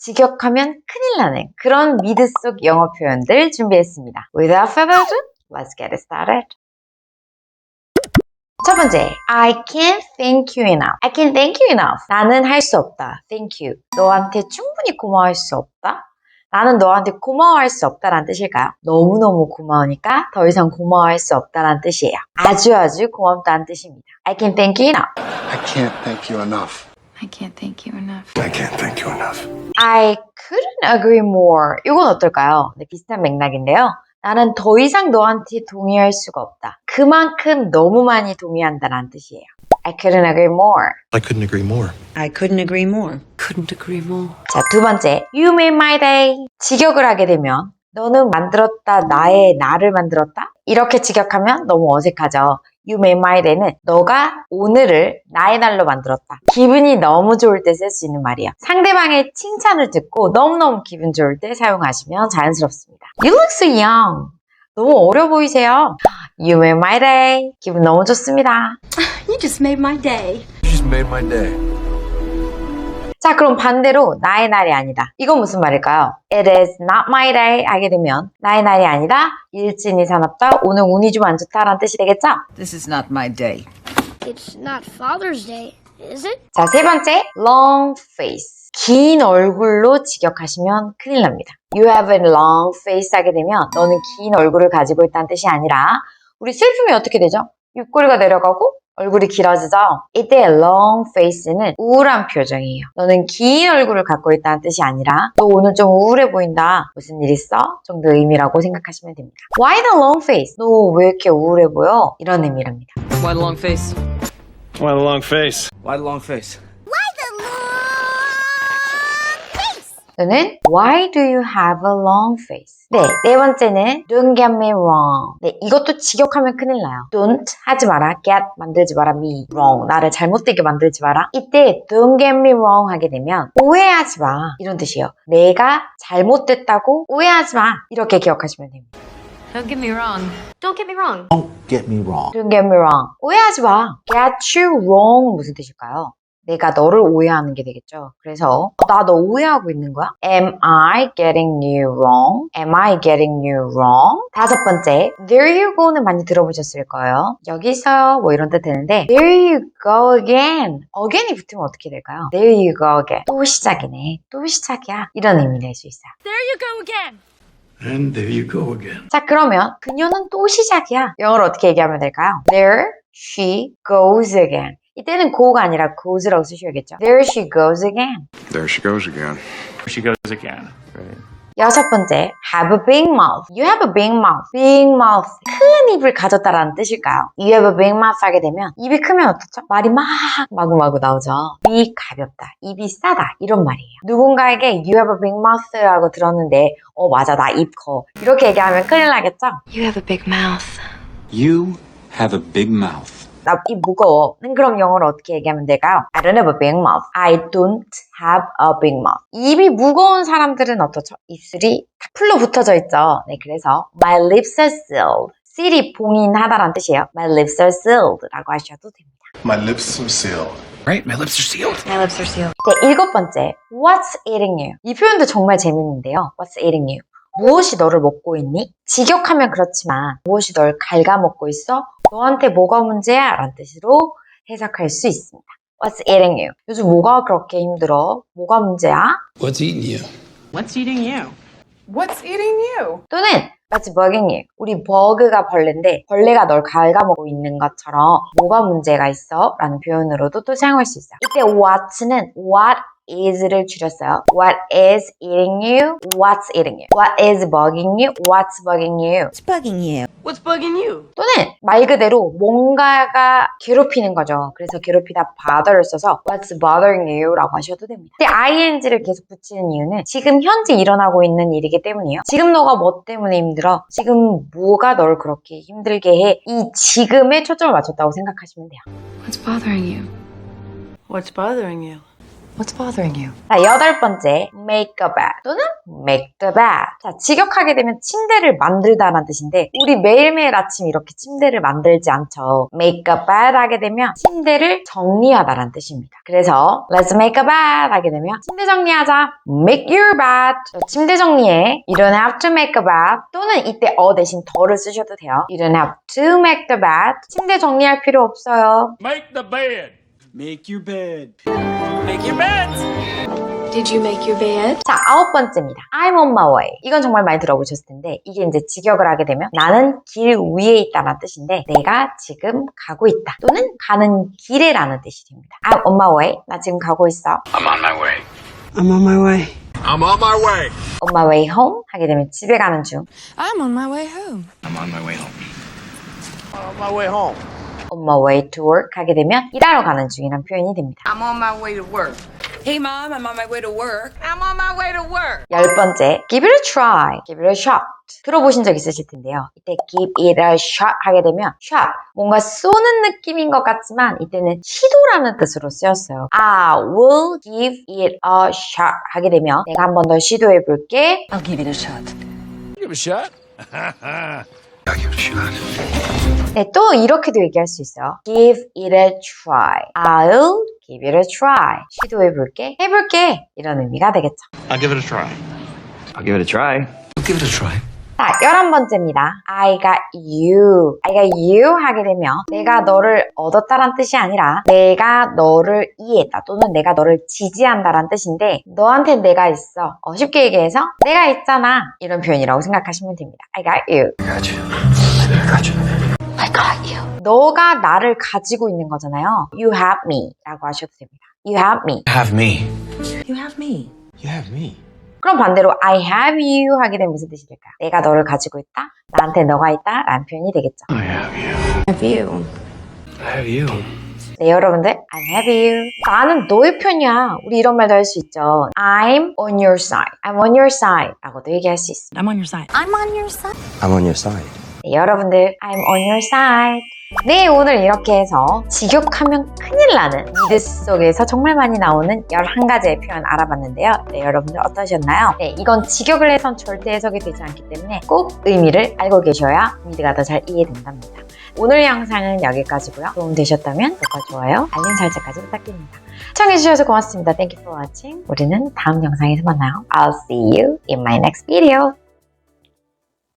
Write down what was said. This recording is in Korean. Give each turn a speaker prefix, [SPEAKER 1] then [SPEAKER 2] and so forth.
[SPEAKER 1] 직역하면 큰일 나는 그런 미드 속 영어 표현들 준비했습니다. Without further ado, let's get started. 첫 번째, I can't thank you enough. I can't thank you enough. 나는 할 수 없다. Thank you. 너한테 충분히 고마워할 수 없다. 나는 너한테 고마워할 수 없다라는 뜻일까요? 너무너무 고마우니까 더 이상 고마워할 수 없다라는 뜻이에요. 아주 아주 고맙다는 뜻입니다. I can't thank you enough.
[SPEAKER 2] I can't thank you enough.
[SPEAKER 3] I can't thank you enough.
[SPEAKER 2] I can't thank you enough.
[SPEAKER 1] I couldn't agree more. 이건 어떨까요? 네, 비슷한 맥락인데요. 나는 더 이상 너한테 동의할 수가 없다. 그만큼 너무 많이 동의한다라는 뜻이에요. I couldn't agree more.
[SPEAKER 4] I couldn't agree more.
[SPEAKER 5] I couldn't agree more.
[SPEAKER 3] Couldn't agree more.
[SPEAKER 1] 자, 두 번째. You made my day. 직역을 하게 되면 너는 만들었다, 나의 나를 만들었다? 이렇게 직역하면 너무 어색하죠. You made my day는 너가 오늘을 나의 날로 만들었다. 기분이 너무 좋을 때 쓸 수 있는 말이에요. 상대방의 칭찬을 듣고 너무너무 기분 좋을 때 사용하시면 자연스럽습니다. You look so young. 너무 어려 보이세요. You made my day. 기분 너무 좋습니다.
[SPEAKER 3] You just made my day.
[SPEAKER 4] You just made my day.
[SPEAKER 1] 자, 그럼 반대로 나의 날이 아니다. 이건 무슨 말일까요? It is not my day 하게 되면 나의 날이 아니다. 일진이 사납다. 오늘 운이 좀 안 좋다라는 뜻이 되겠죠?
[SPEAKER 5] This is not my day.
[SPEAKER 6] It's not Father's Day, is it?
[SPEAKER 1] 자, 세 번째, long face. 긴 얼굴로 직역하시면 큰일 납니다. You have a long face 하게 되면 너는 긴 얼굴을 가지고 있다는 뜻이 아니라 우리 슬픔이 어떻게 되죠? 입꼬리가 내려가고 얼굴이 길어지죠? 이때 long face는 우울한 표정이에요. 너는 긴 얼굴을 갖고 있다는 뜻이 아니라 너 오늘 좀 우울해 보인다. 무슨 일 있어? 정도 의미라고 생각하시면 됩니다. Why the long face? 너 왜 이렇게 우울해 보여? 이런 의미랍니다.
[SPEAKER 5] Why the long face?
[SPEAKER 4] Why the long face?
[SPEAKER 7] Why the long face?
[SPEAKER 1] 또는 Why do you have a long face? 네, 네 번째는 Don't get me wrong. 네, 이것도 직역하면 큰일 나요. Don't 하지 마라. Get 만들지 마라. Me wrong. 나를 잘못되게 만들지 마라. 이때 Don't get me wrong 하게 되면 오해하지 마. 이런 뜻이에요. 내가 잘못됐다고 오해하지 마. 이렇게 기억하시면 됩니다.
[SPEAKER 3] Don't get me wrong.
[SPEAKER 6] Don't get me wrong.
[SPEAKER 7] Get me wrong.
[SPEAKER 1] Don't get me wrong. 오해하지 마. Get you wrong 무슨 뜻일까요? 내가 너를 오해하는 게 되겠죠. 그래서 나 너 오해하고 있는 거야? Am I getting you wrong? Am I getting you wrong? 다섯 번째, there you go는 많이 들어보셨을 거예요. 여기 있어요. 뭐 이런 뜻 되는데 there you go again. again이 붙으면 어떻게 될까요? There you go again. 또 시작이네. 또 시작이야. 이런 의미 낼 수 있어요.
[SPEAKER 6] There you go again.
[SPEAKER 4] And there you go again.
[SPEAKER 1] 자, 그러면 그녀는 또 시작이야. 영어로 어떻게 얘기하면 될까요? There she goes again. 이때는 go가 아니라 goes라고 쓰셔야겠죠. There she goes again.
[SPEAKER 2] There she goes again.
[SPEAKER 8] she goes again.
[SPEAKER 1] 여섯 번째, have a big mouth. You have a big mouth. big mouth. 큰 입을 가졌다라는 뜻일까요? You have a big mouth 하게 되면 입이 크면 어떻죠? 말이 막 마구마구 나오죠. 입이 가볍다. 입이 싸다. 이런 말이에요. 누군가에게 you have a big mouth라고 들었는데 어 맞아 나 입 커. 이렇게 얘기하면 큰일 나겠죠?
[SPEAKER 3] You have a big mouth.
[SPEAKER 7] You have a big mouth.
[SPEAKER 1] 나입 무거워. 는 그럼 영어로 어떻게 얘기하면 될까요? I don't have a big mouth. I don't have a big mouth. 입이 무거운 사람들은 어떻죠? 입술이 탁 풀로 붙어져 있죠. 네, 그래서 my lips are sealed. seal이 봉인하다라는 뜻이에요. My lips are sealed 라고 하셔도 됩니다.
[SPEAKER 2] My lips are sealed.
[SPEAKER 7] Right? My lips are sealed.
[SPEAKER 3] My lips are sealed.
[SPEAKER 1] 네, 일곱 번째. What's eating you? 이 표현도 정말 재밌는데요. What's eating you? 무엇이 너를 먹고 있니? 직역하면 그렇지만 무엇이 널 갉아먹고 있어? 너한테 뭐가 문제야? 라는 뜻으로 해석할 수 있습니다. What's eating you? 요즘 뭐가 그렇게 힘들어? 뭐가 문제야?
[SPEAKER 4] What's eating you?
[SPEAKER 9] What's eating you?
[SPEAKER 3] What's eating you?
[SPEAKER 1] 또는 What's bugging you? 우리 버그가 벌레인데 벌레가 널 갉아먹고 있는 것처럼 뭐가 문제가 있어? 라는 표현으로도 또 사용할 수 있어요. 이때 what는 what is를 줄였어요. What is eating you? What's eating you? What is bugging you? What's bugging you?
[SPEAKER 5] You.
[SPEAKER 9] What's bugging you?
[SPEAKER 1] 또는 말 그대로 뭔가가 괴롭히는 거죠. 그래서 괴롭히다 bother를 써서 what's bothering you 라고 하셔도 됩니다. 근데 ing를 계속 붙이는 이유는 지금 현재 일어나고 있는 일이기 때문이에요. 지금 너가 뭐 때문에 힘들어? 지금 뭐가 널 그렇게 힘들게 해? 이 지금에 초점을 맞췄다고 생각하시면 돼요.
[SPEAKER 3] What's bothering you?
[SPEAKER 9] What's bothering you?
[SPEAKER 3] What's bothering you?
[SPEAKER 1] 자, 여덟 번째, make a bed 또는 make the bed. 자, 직역하게 되면 침대를 만들다라는 뜻인데 우리 매일매일 아침 이렇게 침대를 만들지 않죠. make a bed 하게 되면 침대를 정리하다라는 뜻입니다. 그래서 let's make a bed 하게 되면 침대 정리하자. make your bed. 자, 침대 정리해. You don't have to make a bed 또는 이때 어 대신 더를 쓰셔도 돼요. You don't have to make the bed. 침대 정리할 필요 없어요.
[SPEAKER 4] Make the bed.
[SPEAKER 7] Make your bed.
[SPEAKER 9] Make your beds.
[SPEAKER 6] Did you make your bed?
[SPEAKER 1] 자, 아홉 번째입니다. I'm on my way. 이건 정말 많이 들어보셨을 텐데, 이게 이제 직역을 하게 되면 나는 길 위에 있다는 뜻인데, 내가 지금 가고 있다. 또는 가는 길에라는 뜻이 됩니다. I'm on my way. 나 지금 가고 있어.
[SPEAKER 2] I'm on my way.
[SPEAKER 5] I'm on my way.
[SPEAKER 2] I'm on my way.
[SPEAKER 1] On my way home 하게 되면 집에 가는 중.
[SPEAKER 3] I'm on my way home.
[SPEAKER 2] I'm on my way home.
[SPEAKER 4] On my way home.
[SPEAKER 1] On my way to work 하게 되면 일하러 가는 중이란 표현이 됩니다.
[SPEAKER 9] I'm on my way to work.
[SPEAKER 5] Hey, Mom, I'm on my way to work.
[SPEAKER 9] I'm on my way to work.
[SPEAKER 1] 열 번째, give it a try, give it a shot. 들어보신 적 있으실 텐데요. 이때 give it a shot 하게 되면 shot, 뭔가 쏘는 느낌인 것 같지만 이때는 시도라는 뜻으로 쓰였어요. I will give it a shot 하게 되면 내가 한 번 더 시도해 볼게.
[SPEAKER 5] I'll give it a shot.
[SPEAKER 4] Give
[SPEAKER 2] a shot.
[SPEAKER 1] 네, 또 이렇게도 얘기할 수 있어요. give it a try. I'll give it a try. 시도해 볼게. 해볼게. 이런 의미가 되겠죠.
[SPEAKER 4] I'll give it a try.
[SPEAKER 7] I'll give it a try.
[SPEAKER 2] I'll give it a try.
[SPEAKER 1] 자, 열한 번째입니다. I got you. I got you 하게 되면 내가 너를 얻었다란 뜻이 아니라 내가 너를 이해했다 또는 내가 너를 지지한다란 뜻인데 너한테 내가 있어. 어, 쉽게 얘기해서 내가 있잖아. 이런 표현이라고 생각하시면 됩니다. I got you.
[SPEAKER 2] I got you. I got you.
[SPEAKER 1] I got you. 너가 나를 가지고 있는 거잖아요. You have me 라고 하셔도 됩니다. You have me.
[SPEAKER 2] Have me.
[SPEAKER 5] You have me.
[SPEAKER 2] You have me.
[SPEAKER 1] 그럼 반대로 I have you 하게 되면 무슨 뜻이 될까요? 내가 너를 가지고 있다. 나한테 너가 있다. 라는 표현이 되겠죠.
[SPEAKER 2] I have you.
[SPEAKER 3] Have you?
[SPEAKER 2] I have you.
[SPEAKER 1] 네, 여러분들, I have you. 나는 너의 편이야. 우리 이런 말도 할 수 있죠. I'm on your side. I'm on your side. 라고도 얘기할 수 있습니다.
[SPEAKER 5] I'm on your side.
[SPEAKER 6] I'm on your side.
[SPEAKER 7] I'm on your side.
[SPEAKER 1] 네, 여러분들, I'm on your side. 네, 오늘 이렇게 해서 직역하면 큰일 나는 미드 속에서 정말 많이 나오는 11가지의 표현 알아봤는데요. 네, 여러분들 어떠셨나요? 네, 이건 직역을 해선 절대 해석이 되지 않기 때문에 꼭 의미를 알고 계셔야 미드가 더 잘 이해된답니다. 오늘 영상은 여기까지고요. 도움 되셨다면 구독과 좋아요, 알림 설정까지 부탁드립니다. 시청해주셔서 고맙습니다. Thank you for watching. 우리는 다음 영상에서 만나요. I'll see you in my next video.